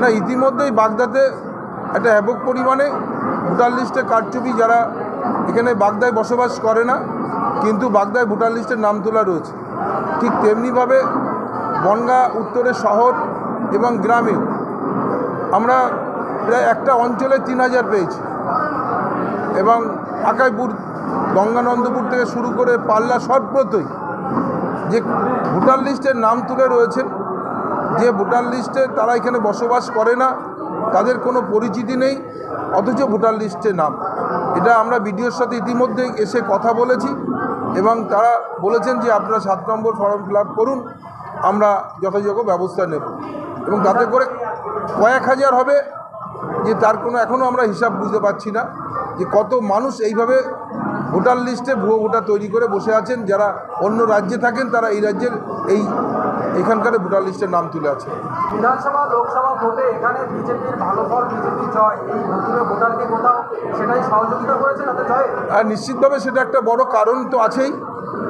না, ইতিমধ্যেই বাগদাতে একটা ব্যাপক পরিমাণে ভোটার লিস্টে কারচুপি যারা এখানে বাগদায় বসবাস করে না, কিন্তু বাগদায় ভোটার লিস্টের নাম তোলা রয়েছে। ঠিক তেমনিভাবে বনগা উত্তরের শহর এবং গ্রামে আমরা প্রায় একটা অঞ্চলে তিন হাজার পেয়েছি এবং আকাইপুর, গঙ্গানন্দপুর থেকে শুরু করে পাল্লা সর্বত্রই যে ভোটার লিস্টের নাম তুলে রয়েছেন যে ভোটার লিস্টে তারা এখানে বসবাস করে না, তাদের কোনো পরিচিতি নেই, অথচ ভোটার লিস্টে নাম। এটা আমরা বিডিওর সাথে ইতিমধ্যে এসে কথা বলেছি এবং তারা বলেছেন যে আপনারা সাত নম্বর ফর্ম ফিল করুন, আমরা যথাযথ ব্যবস্থা নেব। এবং তাতে করে কয়েক হাজার হবে যে তার কোনো এখনও আমরা হিসাব বুঝতে পারছি না যে কত মানুষ এইভাবে ভোটার লিস্টে ভুয়ো ভোটার তৈরি করে বসে আছেন যারা অন্য রাজ্যে থাকেন তারা এই রাজ্যের এই এখানকার ভোটার লিস্টের নাম তুলে আছে বিধানসভা লোকসভা ভোটে এখানে বিজেপির ভালো ফল বিজেপি জয় এই ভোটে ভোটারকে কোথাও সেটাই সহযোগিতা করেছে তাতে জয় আর নিশ্চিতভাবে সেটা একটা বড় কারণ তো আছেই।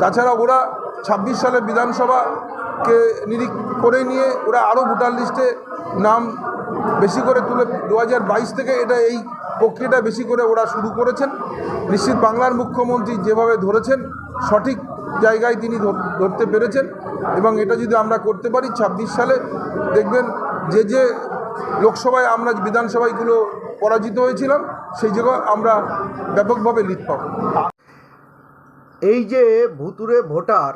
তাছাড়া ওরা ছাব্বিশ সালে বিধানসভাকে নিরিখ করে নিয়ে ওরা আরও ভোটার লিস্টে নাম বেশি করে তুলে দু হাজার বাইশ থেকে এটা এই প্রক্রিয়াটা বেশি করে ওরা শুরু করেছেন। নিশ্চিত বাংলার মুখ্যমন্ত্রী যেভাবে ধরেছেন, সঠিক জায়গায় তিনি ধরতে পেরেছেন এবং এটা যদি আমরা করতে পারি, ছাব্বিশ সালে দেখবেন যে যে লোকসভায় আমরা বিধানসভাগুলো পরাজিত হয়েছিলাম, সেই জায়গায় আমরা ব্যাপকভাবে লিড পাবো। এই যে ভুতুরে ভোটার,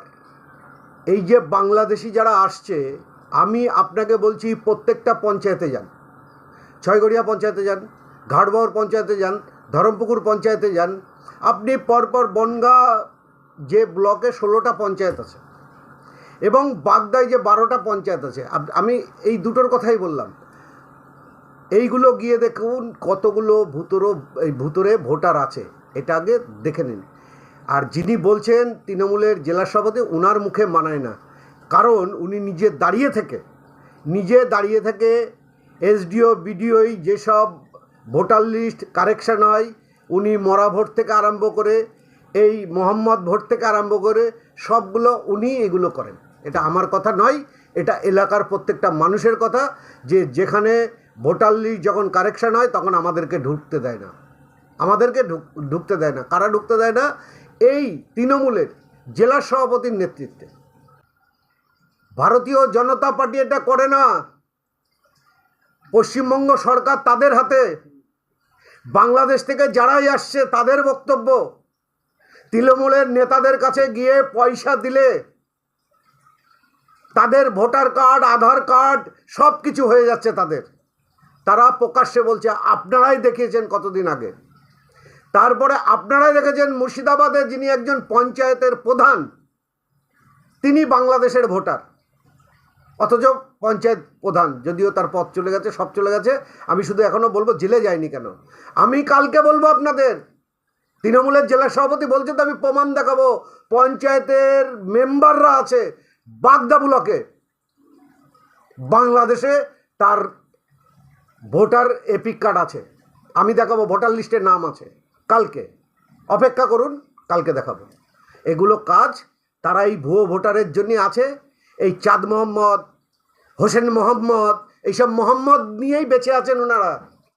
এই যে বাংলাদেশি যারা আসছে, আমি আপনাকে বলছি প্রত্যেকটা পঞ্চায়েতে যান। ছয়গড়িয়া পঞ্চায়েতে যান ঘাটবাউর পঞ্চায়েতে যান, ধরমপুকুর পঞ্চায়েতে যান, আপনি পরপর বনগা যে ব্লকে ষোলোটা পঞ্চায়েত আছে এবং বাগদায় যে বারোটা পঞ্চায়েত আছে আমি এই দুটোর কথাই বললাম। এইগুলো গিয়ে দেখুন কতগুলো ভুতুরো, এই ভুতুরে ভোটার আছে, এটা আগে দেখে নিন। আর যিনি বলছেন তৃণমূলের জেলা সভাপতি ওনার মুখে মানায় না। কারণ উনি নিজে দাঁড়িয়ে থেকে, নিজে দাঁড়িয়ে থেকে এসডিও, বিডিওই যেসব ভোটার লিস্ট কারেকশন হয়, উনি মরা ভোট থেকে আরম্ভ করে, এই মোহাম্মদ ভোট থেকে আরম্ভ করে সবগুলো উনি এগুলো করেন। এটা আমার কথা নয়, এটা এলাকার প্রত্যেকটা মানুষের কথা যে যেখানে ভোটার লিস্ট যখন কারেকশান হয় তখন আমাদেরকে ঢুকতে দেয় না। আমাদেরকে ঢুক- ঢুকতে দেয় না। কারা ঢুকতে দেয় না? এই তৃণমূলের জেলা সভাপতির নেতৃত্বে। ভারতীয় জনতা পার্টি এটা করে না। পশ্চিমবঙ্গ সরকার তাদের হাতে বাংলাদেশ থেকে যারাই আসছে, তাদের বক্তব্য। তৃণমূলের নেতাদের কাছে গিয়ে পয়সা দিলে তাদের ভোটার কার্ড, আধার কার্ড সব কিছু হয়ে যাচ্ছে তাদের। তারা প্রকাশ্যে বলছে, আপনারাই দেখিয়েছেন কতদিন আগে? তারপরে আপনারাই দেখেছেন মুর্শিদাবাদে যিনি একজন পঞ্চায়েতের প্রধান, তিনি বাংলাদেশের ভোটার। অথচ পঞ্চায়েত প্রধান, যদিও তার পথ চলে গেছে, সব চলে গেছে, আমি শুধু এখনও বলব জেলে যায়নি কেন? আমি কালকে বলব আপনাদের, তৃণমূলের জেলা সভাপতি বলছে তো আমি প্রমাণ দেখাবো, পঞ্চায়েতের মেম্বাররা আছে বাগদা ব্লকে। বাংলাদেশে তার ভোটার এপিক কার্ড আছে, আমি দেখাবো, ভোটার লিস্টের নাম আছে, কালকে। অপেক্ষা করুন, কালকে দেখাবো। এগুলো কাজ তারা এই ভুয়ো ভোটারের জন্য আছে এই চাঁদ মোহাম্মদ হোসেন মোহাম্মদ এইসব মোহাম্মদ নিয়েই বেঁচে আছেন ওনারা।